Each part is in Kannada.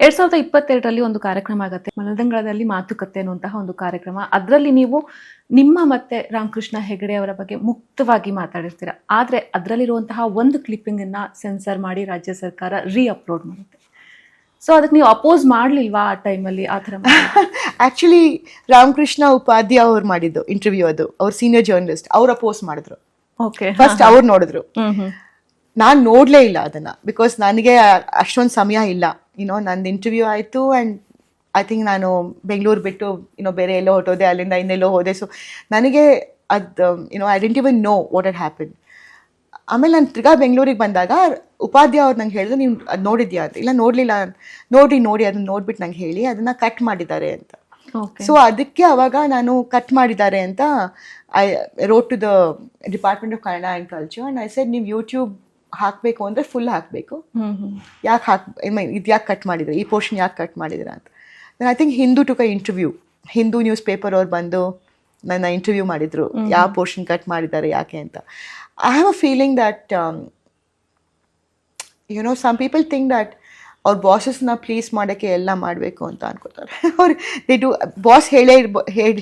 ಎರಡ್ ಸಾವಿರದ ಇಪ್ಪತ್ತೆರಡರಲ್ಲಿ ಒಂದು ಕಾರ್ಯಕ್ರಮ ಆಗುತ್ತೆ. ಮನದಂಗಳದಲ್ಲಿ ಮಾತುಕತೆ ಅನ್ನುವಂತಹ ಒಂದು ಕಾರ್ಯಕ್ರಮ. ಅದರಲ್ಲಿ ನೀವು ನಿಮ್ಮ ಮತ್ತೆ ರಾಮಕೃಷ್ಣ ಹೆಗಡೆ ಅವರ ಬಗ್ಗೆ ಮುಕ್ತವಾಗಿ ಮಾತಾಡಿರ್ತೀರ. ಆದ್ರೆ ಅದರಲ್ಲಿರುವಂತಹ ಒಂದು ಕ್ಲಿಪ್ಪಿಂಗ್ ಅನ್ನ ಸೆನ್ಸರ್ ಮಾಡಿ ರಾಜ್ಯ ಸರ್ಕಾರ ರೀ ಅಪ್ಲೋಡ್ ಮಾಡುತ್ತೆ. ಸೊ ಅದಕ್ಕೆ ನೀವು ಅಪೋಸ್ ಮಾಡಲಿಲ್ವಾ ಆ ಟೈಮಲ್ಲಿ ಆ ಥರ ಆ್ಯಕ್ಚುಲಿ ರಾಮಕೃಷ್ಣ ಉಪಾಧ್ಯಾಯ ಅವ್ರು ಮಾಡಿದ್ದು ಇಂಟರ್ವ್ಯೂ ಅದು. ಅವ್ರ ಸೀನಿಯರ್ ಜರ್ನಲಿಸ್ಟ್ ಅವ್ರು ಅಪೋಸ್ ಮಾಡಿದ್ರು. ಓಕೆ ಫಸ್ಟ್ ಅವ್ರು ನೋಡಿದ್ರು. ನಾನು ನೋಡಲೇ ನಾನ್ ನೋಡ್ಲೇ ಇಲ್ಲ ಅದನ್ನ. ಬಿಕಾಸ್ ನನಗೆ ಅಷ್ಟೊಂದು ಸಮಯ ಇಲ್ಲ. ಯುನೋ ನಂದು ಇಂಟರ್ವ್ಯೂ ಆಯಿತು ಅಂಡ್ ಐ ಥಿಂಕ್ ನಾನು ಬೆಂಗಳೂರು ಬಿಟ್ಟು ಏನೋ ಬೇರೆ ಎಲ್ಲೋ ಹೊಟ್ಟೋದೆ ಅಲ್ಲಿಂದ ಇನ್ನೆಲ್ಲೋ ಹೋದೆ. ಸೊ ನನಗೆ ಅದು you know I didn't even know what are happen ಆಮೇಲೆ ನಾನು ತಿರ್ಗಾ ಬೆಂಗಳೂರಿಗೆ ಬಂದಾಗ ಉಪಾಧ್ಯಾಯ ಅವ್ರು ನಂಗೆ ಹೇಳಿದ್ರು ನೀವು ಅದು ನೋಡಿದ್ಯಾ ಅಂತ. ಇಲ್ಲ ನೋಡಲಿಲ್ಲ ನೋಡಿ ನೋಡಿ ಅದನ್ನ ನೋಡ್ಬಿಟ್ಟು ನಂಗೆ ಹೇಳಿ ಅದನ್ನ ಕಟ್ ಮಾಡಿದ್ದಾರೆ ಅಂತ. ಸೊ ಅದಕ್ಕೆ ಅವಾಗ ನಾನು ಕಟ್ ಮಾಡಿದ್ದಾರೆ ಅಂತ I wrote to the department of Kannada and culture and I said ನೀವು ಯೂಟ್ಯೂಬ್ ಹಾಕಬೇಕು ಅಂದರೆ ಫುಲ್ ಹಾಕಬೇಕು. ಯಾಕೆ ಹಾಕ್ ಇದು ಯಾಕೆ ಕಟ್ ಮಾಡಿದ್ರೆ? ಈ ಪೋರ್ಷನ್ ಯಾಕೆ ಕಟ್ ಮಾಡಿದ್ರ ಅಂತ. I think Hindu took interview Hindu news paper ಅವ್ರು ಬಂದು ನನ್ನ ಇಂಟರ್ವ್ಯೂ ಮಾಡಿದ್ರು. ಯಾವ ಪೋರ್ಷನ್ ಕಟ್ ಮಾಡಿದ್ದಾರೆ ಯಾಕೆ ಅಂತ. I have a feeling that you know some people think that ಅವ್ರ ಬಾಸಸ್ನ ಪ್ಲೀಸ್ ಮಾಡೋಕ್ಕೆ ಎಲ್ಲ ಮಾಡಬೇಕು ಅಂತ ಅನ್ಕೋತಾರೆ. ಅವ್ರು ದೇ ಡು ಬಾಸ್ ಹೇಳಿ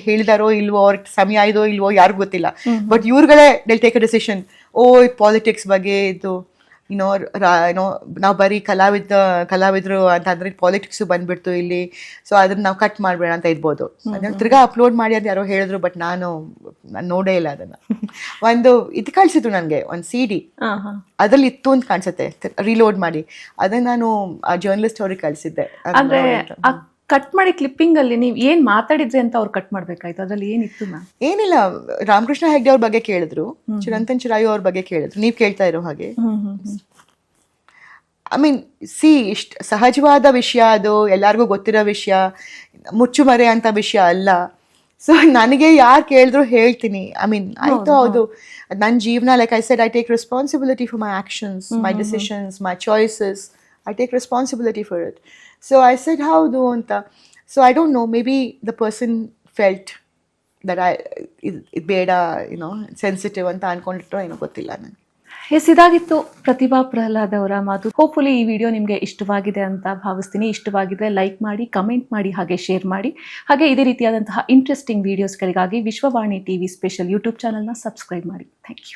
ಹೇಳಿದಾರೋ ಇಲ್ವೋ ಅವ್ರಿಗೆ ಸಮಯ ಇದೋ ಇಲ್ವೋ ಯಾರಿಗೂ ಗೊತ್ತಿಲ್ಲ. But ಇವ್ರುಗಳೇ they'll take a decision on politics ಬಗ್ಗೆ ಇದು ಏನೋ ಏನೋ ನಾವು ಬರೀ ಕಲಾವಿದ ಕಲಾವಿದರು ಅಂತಂದ್ರೆ ಪಾಲಿಟಿಕ್ಸ್ ಬಂದ್ಬಿಡ್ತು ಇಲ್ಲಿ. ಸೊ ಅದನ್ನ ನಾವು ಕಟ್ ಮಾಡ್ಬೇಡ ಅಂತ ಇರ್ಬೋದು. ಅದನ್ನ ತಿರ್ಗಾ ಅಪ್ಲೋಡ್ ಮಾಡಿ ಅಂತ ಯಾರೋ ಹೇಳಿದ್ರು ಬಟ್ ನಾನು ನಾನು ನೋಡೇ ಇಲ್ಲ ಅದನ್ನ. ಒಂದು ಇದು ಕಳ್ಸಿದ್ರು ನನಗೆ ಒಂದು ಸಿ ಡಿ ಅದ್ರಲ್ಲಿ ಇತ್ತು ಅಂತ ಕಾಣಿಸುತ್ತೆ. ರೀಲೋಡ್ ಮಾಡಿ. ಅದನ್ನ ನಾನು ಆ ಜರ್ನಲಿಸ್ಟ್ ಅವ್ರಿಗೆ ಕಳಿಸಿದ್ದೆ. ಕಟ್ ಮಾಡಿ ಕ್ಲಿಪ್ಪಿಂಗ್ ಅಲ್ಲಿ ನೀವು ಏನ್ ಮಾತಾಡಿದ್ರಿ ಅಂತ ಅವ್ರು ಕಟ್ ಮಾಡ್ಬೇಕಾಯ್ತು? ಅದ್ರಲ್ಲಿ ಏನಿತ್ತು ಮ್ಯಾಮ್ ಏನಿಲ್ಲ ರಾಮಕೃಷ್ಣ ಹೆಗ್ಡೆ ಅವ್ರ ಬಗ್ಗೆ ಕೇಳಿದ್ರು. ಚಿರಂತನ್ ಚಿರಾಯು ಅವ್ರ ಬಗ್ಗೆ ಕೇಳಿದ್ರು. ನೀವು ಕೇಳ್ತಾ ಇರೋ ಹಾಗೆ. ಐ ಮೀನ್ ಸಿ ಇಷ್ಟ ಸಹಜವಾದ ವಿಷಯ ಅದು ಎಲ್ಲರಿಗೂ ಗೊತ್ತಿರೋ ವಿಷಯ ಮುಚ್ಚುಮರೆ ಅಂತ ವಿಷಯ ಅಲ್ಲ. ಸೊ ನನಗೆ ಯಾರು ಕೇಳಿದ್ರು ಹೇಳ್ತೀನಿ. ಐ ಮೀನ್ ಆಯ್ತು ಹೌದು ನನ್ನ ಜೀವನ like I said I take responsibility for my actions my decisions my choices I take responsibility for it. So I said, ಹೌದು ಅಂತ so I don't don't maybe the person felt that I ಇದು ಬೇಡ ಏನೋ ಸೆನ್ಸಿಟಿವ್ ಅಂತ ಅನ್ಕೊಂಡಿಟ್ರೋ ಏನೋ ಗೊತ್ತಿಲ್ಲ ನನಗೆ ಎಸ್ ಇದಾಗಿತ್ತು ಪ್ರತಿಭಾ ಪ್ರಹ್ಲಾದ್ ಅವರ ಮಾತು. ಹೋಪ್ಫುಲಿ ಈ ವಿಡಿಯೋ ನಿಮಗೆ ಇಷ್ಟವಾಗಿದೆ ಅಂತ ಭಾವಿಸ್ತೀನಿ. ಇಷ್ಟವಾಗಿದ್ರೆ ಲೈಕ್ ಮಾಡಿ ಕಮೆಂಟ್ ಮಾಡಿ ಹಾಗೆ ಶೇರ್ ಮಾಡಿ. ಹಾಗೆ ಇದೇ ರೀತಿಯಾದಂತಹ ಇಂಟ್ರೆಸ್ಟಿಂಗ್ ವಿಡಿಯೋಸ್ಗಳಿಗಾಗಿ ವಿಶ್ವವಾಣಿ ಟಿವಿ ಸ್ಪೆಷಲ್ ಯೂಟ್ಯೂಬ್ ಚಾನಲ್ನ ಸಬ್ಸ್ಕ್ರೈಬ್ ಮಾಡಿ. Thank you